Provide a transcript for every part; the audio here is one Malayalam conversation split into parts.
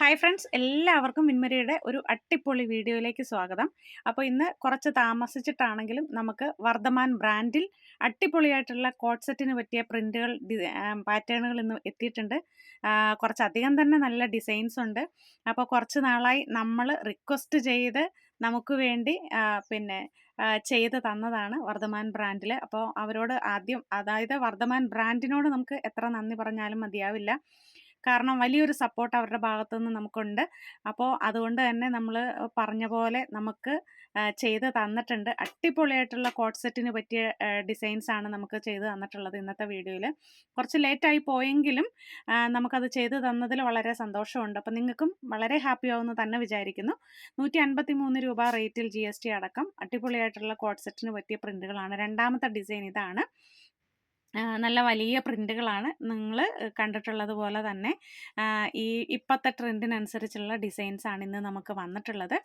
ഹായ് ഫ്രണ്ട്സ് എല്ലാവർക്കും മിൻമരിയുടെ ഒരു അട്ടിപ്പൊളി വീഡിയോയിലേക്ക് സ്വാഗതം. അപ്പോൾ ഇന്ന് കുറച്ച് താമസിച്ചിട്ടാണെങ്കിലും നമുക്ക് വർദ്ധമാൻ ബ്രാൻഡിൽ അട്ടിപ്പൊളിയായിട്ടുള്ള കോട്ട് സെറ്റിന് പറ്റിയ പ്രിന്റുകൾ പാറ്റേണുകൾ ഇന്ന് എത്തിയിട്ടുണ്ട്. കുറച്ചധികം തന്നെ നല്ല ഡിസൈൻസ് ഉണ്ട്. അപ്പോൾ കുറച്ച് നാളായി നമ്മൾ റിക്വസ്റ്റ് ചെയ്ത് നമുക്ക് വേണ്ടി പിന്നെ ചെയ്ത് തന്നതാണ് വർദ്ധമാൻ ബ്രാൻഡിൽ. അപ്പോൾ അവരോട് ആദ്യം അതായത് വർദ്ധമാൻ ബ്രാൻഡിനോട് നമുക്ക് എത്ര നന്ദി പറഞ്ഞാലും മതിയാവില്ല. കാരണം വലിയൊരു സപ്പോർട്ട് അവരുടെ ഭാഗത്തു നിന്ന് നമുക്കുണ്ട്. അപ്പോൾ അതുകൊണ്ട് തന്നെ നമ്മൾ പറഞ്ഞ പോലെ നമുക്ക് ചെയ്ത് തന്നിട്ടുണ്ട്. അടിപൊളിയായിട്ടുള്ള കോട്ട് സെറ്റിന് പറ്റിയ ഡിസൈൻസ് ആണ് നമുക്ക് ചെയ്ത് തന്നിട്ടുള്ളത് ഇന്നത്തെ വീഡിയോയിൽ കുറച്ച് ലേറ്റായി പോയെങ്കിലും നമുക്കത് ചെയ്ത് തന്നതിൽ വളരെ സന്തോഷമുണ്ട്. അപ്പം നിങ്ങൾക്കും വളരെ ഹാപ്പി ആവുമെന്ന് തന്നെ വിചാരിക്കുന്നു. നൂറ്റി അൻപത്തി മൂന്ന് രൂപ റേറ്റിൽ ജി എസ് ടി അടക്കം അടിപൊളിയായിട്ടുള്ള കോട്ട് സെറ്റിന് പറ്റിയ പ്രിന്റുകളാണ് രണ്ടാമത്തെ ഡിസൈൻ ഇതാണ്. നല്ല വലിയ പ്രിന്റുകളാണ് നിങ്ങൾ കണ്ടിട്ടുള്ളത് പോലെ തന്നെ. ഈ ഇപ്പോഴത്തെ ട്രെൻഡിനനുസരിച്ചുള്ള ഡിസൈൻസ് ആണ് ഇന്ന് നമുക്ക് വന്നിട്ടുള്ളത്.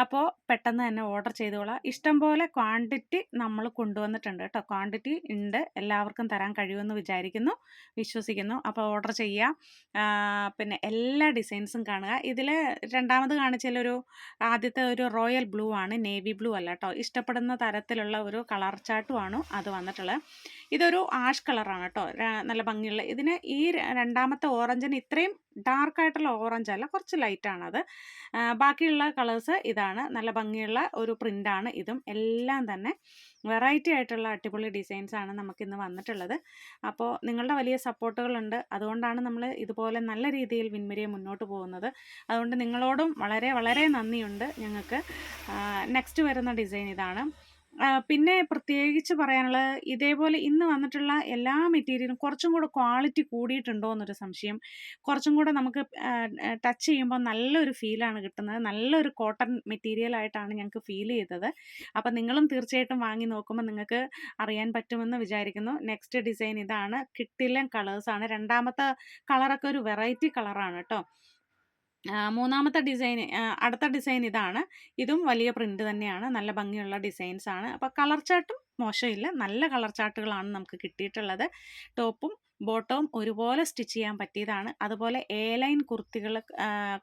അപ്പോൾ പെട്ടെന്ന് തന്നെ ഓർഡർ ചെയ്തോളാം. ഇഷ്ടംപോലെ ക്വാണ്ടിറ്റി നമ്മൾ കൊണ്ടുവന്നിട്ടുണ്ട് കേട്ടോ ക്വാണ്ടിറ്റി ഉണ്ട്. എല്ലാവർക്കും തരാൻ കഴിയുമെന്ന് വിചാരിക്കുന്നു വിശ്വസിക്കുന്നു. അപ്പോൾ ഓർഡർ ചെയ്യാം. പിന്നെ എല്ലാ ഡിസൈൻസും കാണുക. ഇതിൽ രണ്ടാമത് കാണിച്ചതിലൊരു ആദ്യത്തെ ഒരു റോയൽ ബ്ലൂ ആണ്. നേവി ബ്ലൂ അല്ല കേട്ടോ ഇഷ്ടപ്പെടുന്ന തരത്തിലുള്ള ഒരു കളർ ചാർട്ടുമാണ് അത് വന്നിട്ടുള്ളത്. ഇതൊരു ആഷ് കളറാണ് കേട്ടോ. നല്ല ഭംഗിയുള്ള ഇതിന് ഈ രണ്ടാമത്തെ ഓറഞ്ചിന് ഇത്രയും ഡാർക്ക് ആയിട്ടുള്ള ഓറഞ്ച് അല്ല കുറച്ച് ലൈറ്റാണത് ബാക്കിയുള്ള കളേഴ്സ് ഇതാണ്. നല്ല ഭംഗിയുള്ള ഒരു പ്രിന്റാണ് ഇതും. എല്ലാം തന്നെ വെറൈറ്റി ആയിട്ടുള്ള അടിപൊളി ആണ് നമുക്കിന്ന് വന്നിട്ടുള്ളത്. അപ്പോൾ നിങ്ങളുടെ വലിയ സപ്പോർട്ടുകളുണ്ട് അതുകൊണ്ടാണ് നമ്മൾ ഇതുപോലെ നല്ല രീതിയിൽ വിൻമരിയെ മുന്നോട്ട് പോകുന്നത്. അതുകൊണ്ട് നിങ്ങളോടും വളരെ വളരെ നന്ദിയുണ്ട് ഞങ്ങൾക്ക്. നെക്സ്റ്റ് വരുന്ന ഡിസൈൻ ഇതാണ്. പിന്നെ പ്രത്യേകിച്ച് പറയാനുള്ളത് ഇതേപോലെ ഇന്ന് വന്നിട്ടുള്ള എല്ലാ മെറ്റീരിയലും കുറച്ചും കൂടെ ക്വാളിറ്റി കൂടിയിട്ടുണ്ടോ എന്നൊരു സംശയം. കുറച്ചും കൂടെ നമുക്ക് ടച്ച് ചെയ്യുമ്പോൾ നല്ലൊരു ഫീലാണ് കിട്ടുന്നത്. നല്ലൊരു കോട്ടൺ മെറ്റീരിയൽ ആയിട്ടാണ് ഞങ്ങൾക്ക് ഫീൽ ചെയ്തത്. അപ്പം നിങ്ങളും തീർച്ചയായിട്ടും വാങ്ങി നോക്കുമ്പോൾ നിങ്ങൾക്ക് അറിയാൻ പറ്റുമെന്ന് വിചാരിക്കുന്നു. നെക്സ്റ്റ് ഡിസൈൻ ഇതാണ്. കിട്ടില്ല കളേഴ്സാണ്. രണ്ടാമത്തെ കളറൊക്കെ ഒരു വെറൈറ്റി കളറാണ് കേട്ടോ. മൂന്നാമത്തെ ഡിസൈൻ അടുത്ത ഡിസൈൻ ഇതാണ്. ഇതും വലിയ പ്രിന്റ് തന്നെയാണ്. നല്ല ഭംഗിയുള്ള ഡിസൈൻസ് ആണ്. അപ്പോൾ കളർ ചാർട്ടും മോശമില്ല. നല്ല കളർ ചാർട്ടുകളാണ് നമുക്ക് കിട്ടിയിട്ടുള്ളത്. ടോപ്പും ബോട്ടവും ഒരുപോലെ സ്റ്റിച്ച് ചെയ്യാൻ പറ്റിയതാണ്. അതുപോലെ എ ലൈൻ കുർത്തികൾ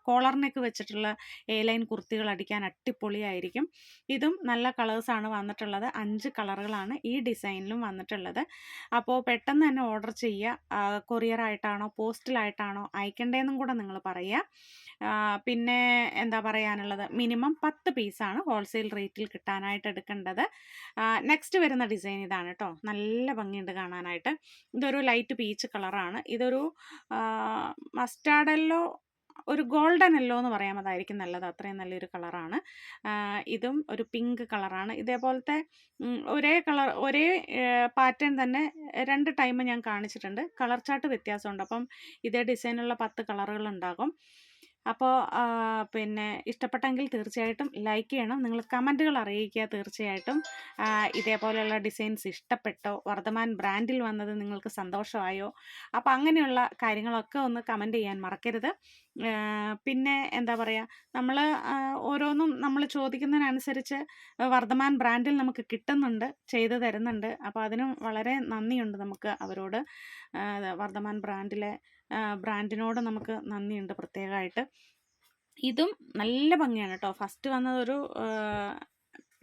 കോളർ നെക്ക് വെച്ചിട്ടുള്ള എ ലൈൻ കുർത്തികൾ അടിക്കാൻ അടിപൊളിയായിരിക്കും. ഇതും നല്ല കളേഴ്സാണ് വന്നിട്ടുള്ളത്. അഞ്ച് കളറുകളാണ് ഈ ഡിസൈനിലും വന്നിട്ടുള്ളത്. അപ്പോൾ പെട്ടെന്ന് തന്നെ ഓർഡർ ചെയ്യുക. കൊറിയർ ആയിട്ടാണോ പോസ്റ്റിലായിട്ടാണോ അയക്കേണ്ടതെന്നും കൂടെ നിങ്ങൾ പറയുക. പിന്നെ എന്താ പറയാനുള്ളത്? മിനിമം പത്ത് പീസാണ് ഹോൾസെയിൽ റേറ്റിൽ കിട്ടാനായിട്ട് എടുക്കേണ്ടത്. നെക്സ്റ്റ് വരുന്ന ഡിസൈൻ ഇതാണ് കേട്ടോ. നല്ല ഭംഗിയുണ്ട് കാണാനായിട്ട്. ഇതൊരു ലൈറ്റ് പീച്ച് കളറാണ്. ഇതൊരു മസ്റ്റാർഡ് യെല്ലോ ഒരു ഗോൾഡൻ യെല്ലോ എന്ന് പറയാം. അതായിരിക്കും നല്ലത്. അത്രയും നല്ലൊരു കളറാണ്. ഇതും ഒരു പിങ്ക് കളറാണ്. ഇതേപോലത്തെ ഒരേ കളർ ഒരേ പാറ്റേൺ തന്നെ രണ്ട് ടൈം ഞാൻ കാണിച്ചിട്ടുണ്ട്. കളർ ചാർട്ട് വ്യത്യാസമുണ്ട്. അപ്പം ഇതേ ഡിസൈനുള്ള പത്ത് കളറുകൾ ഉണ്ടാകും. അപ്പോൾ പിന്നെ ഇഷ്ടപ്പെട്ടെങ്കിൽ തീർച്ചയായിട്ടും ലൈക്ക് ചെയ്യണം. നിങ്ങൾ കമന്റുകൾ അറിയിക്കുക തീർച്ചയായിട്ടും. ഇതേപോലെയുള്ള ഡിസൈൻസ് ഇഷ്ടപ്പെട്ടോ വർദ്ധമാൻ ബ്രാൻഡിൽ വന്നത് നിങ്ങൾക്ക് സന്തോഷമായോ? അപ്പോൾ അങ്ങനെയുള്ള കാര്യങ്ങളൊക്കെ ഒന്ന് കമന്റ് ചെയ്യാൻ മറക്കരുത്. പിന്നെ എന്താ പറയുക നമ്മൾ ഓരോന്നും നമ്മൾ ചോദിക്കുന്നതിനനുസരിച്ച് വർദ്ധമാൻ ബ്രാൻഡിൽ നമുക്ക് കിട്ടുന്നുണ്ട് ചെയ്തു തരുന്നുണ്ട്. അപ്പോൾ അതിനും വളരെ നന്ദിയുണ്ട് നമുക്ക് അവരോട്. വർദ്ധമാൻ ബ്രാൻഡിലെ ബ്രാൻഡിനോട് നമുക്ക് നന്ദിയുണ്ട് പ്രത്യേകമായിട്ട്. ഇതും നല്ല ഭംഗിയാണ് കേട്ടോ. ഫസ്റ്റ് വന്നതൊരു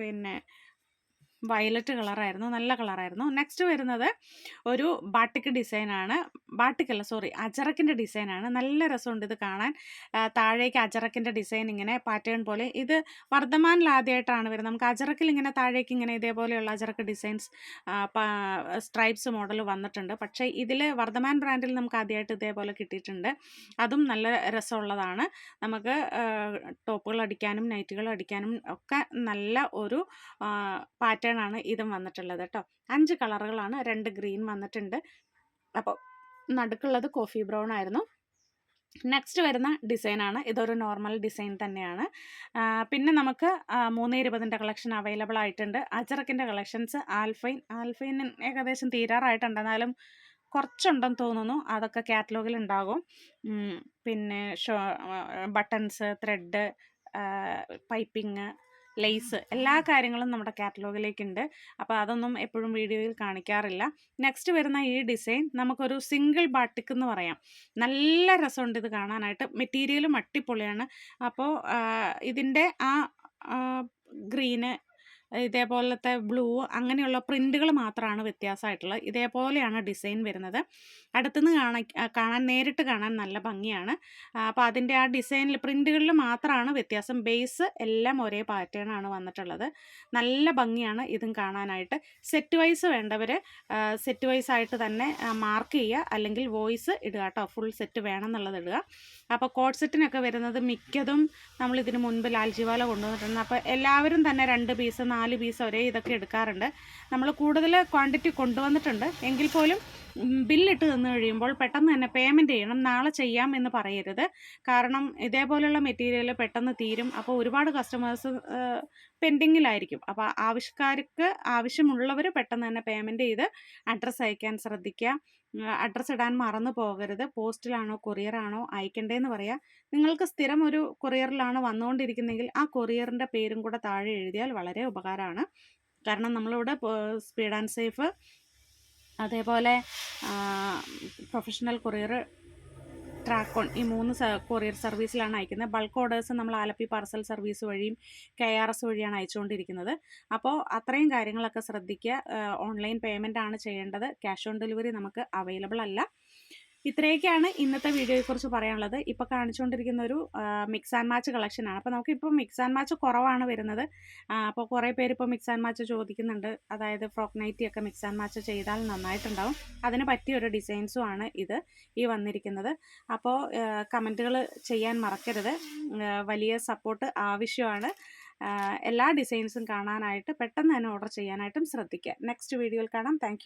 പിന്നെ വയലറ്റ് കളറായിരുന്നു നല്ല കളറായിരുന്നു നെക്സ്റ്റ് വരുന്നത് ഒരു ബാട്ടിക് ഡിസൈനാണ് ബാട്ടിക്കല്ല സോറി അജറക്കിന്റെ ഡിസൈനാണ് നല്ല രസമുണ്ട് ഇത് കാണാൻ. താഴേക്ക് അജറക്കിന്റെ ഡിസൈൻ ഇങ്ങനെ പാറ്റേൺ പോലെ. ഇത് വർദ്ധമാനിൽ ആദ്യമായിട്ടാണ് വരുന്നത്. നമുക്ക് അജറക്കിൽ ഇങ്ങനെ താഴേക്ക് ഇങ്ങനെ ഇതേപോലെയുള്ള അജറക്ക് ഡിസൈൻസ് സ്ട്രൈപ്സ് മോഡൽ വന്നിട്ടുണ്ട്. പക്ഷേ ഇതിൽ വർദ്ധമാൻ ബ്രാൻഡിൽ നമുക്ക് ആദ്യമായിട്ട് ഇതേപോലെ കിട്ടിയിട്ടുണ്ട്. അതും നല്ല രസമുള്ളതാണ്. നമുക്ക് ടോപ്പുകൾ അടിക്കാനും നൈറ്റുകൾ അടിക്കാനും ഒക്കെ നല്ല ഒരു പാറ്റേൺ ആണ് ഇതും വന്നിട്ടുള്ളത് കേട്ടോ. അഞ്ച് കളറുകളാണ് രണ്ട് ഗ്രീൻ വന്നിട്ടുണ്ട്. അപ്പോൾ നടുക്കുള്ളത് കോഫി ബ്രൗൺ ആയിരുന്നു. നെക്സ്റ്റ് വരുന്ന ഡിസൈനാണ് ഇതൊരു നോർമൽ ഡിസൈൻ തന്നെയാണ്. പിന്നെ നമുക്ക് മൂന്ന് ഇരുപതിന്റെ കളക്ഷൻ അവൈലബിൾ ആയിട്ടുണ്ട്. അജറക്കിന്റെ കളക്ഷൻസ് ആൽഫൈൻ ആൽഫൈൻ ഏകദേശം തീരാറായിട്ടുണ്ട് എന്നാലും കുറച്ചുണ്ടെന്ന് തോന്നുന്നു. അതൊക്കെ കാറ്റലോഗിൽ ഉണ്ടാകും. പിന്നെ show buttons thread piping lace എല്ലാ കാര്യങ്ങളും നമ്മുടെ കാറ്റലോഗിലേക്കുണ്ട്. അപ്പോൾ അതൊന്നും എപ്പോഴും വീഡിയോയിൽ കാണിക്കാറില്ല. നെക്സ്റ്റ് വരുന്ന ഈ ഡിസൈൻ നമുക്കൊരു സിംഗിൾ ബാട്ടിക് എന്ന് പറയാം. നല്ല രസമുണ്ട് ഇത് കാണാനായിട്ട്. മെറ്റീരിയലും അട്ടിപ്പൊളിയാണ് അപ്പോൾ ഇതിന്റെ ആ ഗ്രീന് ഇതേപോലത്തെ ബ്ലൂ അങ്ങനെയുള്ള പ്രിന്റുകൾ മാത്രമാണ് വ്യത്യാസമായിട്ടുള്ളത് ഇതേപോലെയാണ് ഡിസൈൻ വരുന്നത്. അടുത്തുനിന്ന് കാണാൻ കാണാൻ നേരിട്ട് കാണാൻ നല്ല ഭംഗിയാണ്. അപ്പോൾ അതിന്റെ ആ ഡിസൈനിൽ പ്രിന്റുകളിൽ മാത്രമാണ് വ്യത്യാസം. ബേസ് എല്ലാം ഒരേ പാറ്റേണാണ് വന്നിട്ടുള്ളത്. നല്ല ഭംഗിയാണ് ഇതും കാണാനായിട്ട്. സെറ്റ് വൈസ് വേണ്ടവർ സെറ്റ് വൈസ് ആയിട്ട് തന്നെ മാർക്ക് ചെയ്യുക. അല്ലെങ്കിൽ വോയിസ് ഇടുക കേട്ടോ. ഫുൾ സെറ്റ് വേണം എന്നുള്ളത് ഇടുക. അപ്പോൾ കോഡ് സെറ്റിനൊക്കെ വരുന്നത് മിക്കതും നമ്മൾ ഇതിന് മുൻപ് ലാൽജിവാല കൊണ്ടുവന്നിട്ടുണ്ട്. അപ്പോൾ എല്ലാവരും തന്നെ രണ്ട് പീസ് നാല് പീസ് ഒരേ ഇതൊക്കെ എടുക്കാറുണ്ട്. നമ്മൾ കൂടുതൽ ക്വാണ്ടിറ്റി കൊണ്ടുവന്നിട്ടുണ്ട്. എങ്കിൽ പോലും ബില്ലിട്ട് തന്നു കഴിയുമ്പോൾ പെട്ടെന്ന് തന്നെ പേയ്മെന്റ് ചെയ്യണം. നാളെ ചെയ്യാം എന്ന് പറയരുത്. കാരണം ഇതേപോലെയുള്ള മെറ്റീരിയൽ പെട്ടെന്ന് തീരും. അപ്പോൾ ഒരുപാട് കസ്റ്റമേഴ്സ് പെൻഡിങ്ങിലായിരിക്കും. അപ്പോൾ ആവശ്യക്കാർക്ക് ആവശ്യമുള്ളവർ പെട്ടെന്ന് തന്നെ പേയ്മെന്റ് ചെയ്ത് അഡ്രസ്സ് അയക്കാൻ ശ്രദ്ധിക്കുക. അഡ്രസ്സ് ഇടാൻ മറന്നു പോകരുത്. പോസ്റ്റിലാണോ കൊറിയറാണോ അയക്കേണ്ടതെന്ന് പറയാം. നിങ്ങൾക്ക് സ്ഥിരം ഒരു കൊറിയറിലാണ് വന്നുകൊണ്ടിരിക്കുന്നതെങ്കിൽ ആ കൊറിയറിന്റെ പേരും കൂടെ താഴെ എഴുതിയാൽ വളരെ ഉപകാരമാണ്. കാരണം നമ്മളിവിടെ സ്പീഡ് ആൻഡ് സേഫ് അതേപോലെ പ്രൊഫഷണൽ കൊറിയർ ട്രാക്കോൺ ഈ മൂന്ന് കൊറിയർ സർവീസിലാണ് അയക്കുന്നത്. ബൾക്ക് ഓർഡേഴ്സ് നമ്മൾ ആലപ്പി പാർസൽ സർവീസ് വഴിയും കെ ആർ എസ് വഴിയാണ് അയച്ചുകൊണ്ടിരിക്കുന്നത്. അപ്പോൾ അത്രയും കാര്യങ്ങളൊക്കെ ശ്രദ്ധിക്കുക. ഓൺലൈൻ പേയ്മെന്റ് ആണ് ചെയ്യേണ്ടത്. ക്യാഷ് ഓൺ ഡെലിവറി നമുക്ക് അവൈലബിൾ അല്ല. ഇത്രയൊക്കെയാണ് ഇന്നത്തെ വീഡിയോയെ വീഡിയോയെക്കുറിച്ച് പറയാനുള്ളത്. ഇപ്പൊ കാണിച്ചുകൊണ്ടിരിക്കുന്ന ഒരു മിക്സ് ആൻഡ് മാച്ച് കളക്ഷനാണ് അപ്പോൾ ഇപ്പൊ മിക്സ് ആൻഡ് മാച്ച് കുറവാണ് വരുന്നത്. അപ്പോൾ കുറേ പേര് ഇപ്പൊ മിക്സ് ആൻഡ് മാച്ച് ചോദിക്കുന്നുണ്ട്. അതായത് ഫ്രോക്ക് നൈറ്റി ഒക്കെ മിക്സ് ആൻഡ് മാച്ച് ചെയ്താൽ നന്നായിട്ടുണ്ടാവും. അതിന് പറ്റിയ ഒരു ഡിസൈൻസും ആണ് ഇത് ഈ വന്നിരിക്കുന്നത്. അപ്പോൾ കമന്റുകൾ ചെയ്യാൻ മറക്കരുത്. വലിയ സപ്പോർട്ട് ആവശ്യമാണ്. എല്ലാ ഡിസൈൻസും കാണാനായിട്ട് പെട്ടെന്ന് തന്നെ ഓർഡർ ചെയ്യാനായിട്ടും ശ്രദ്ധിക്കുക. നെക്സ്റ്റ് വീഡിയോയിൽ കാണാം. താങ്ക്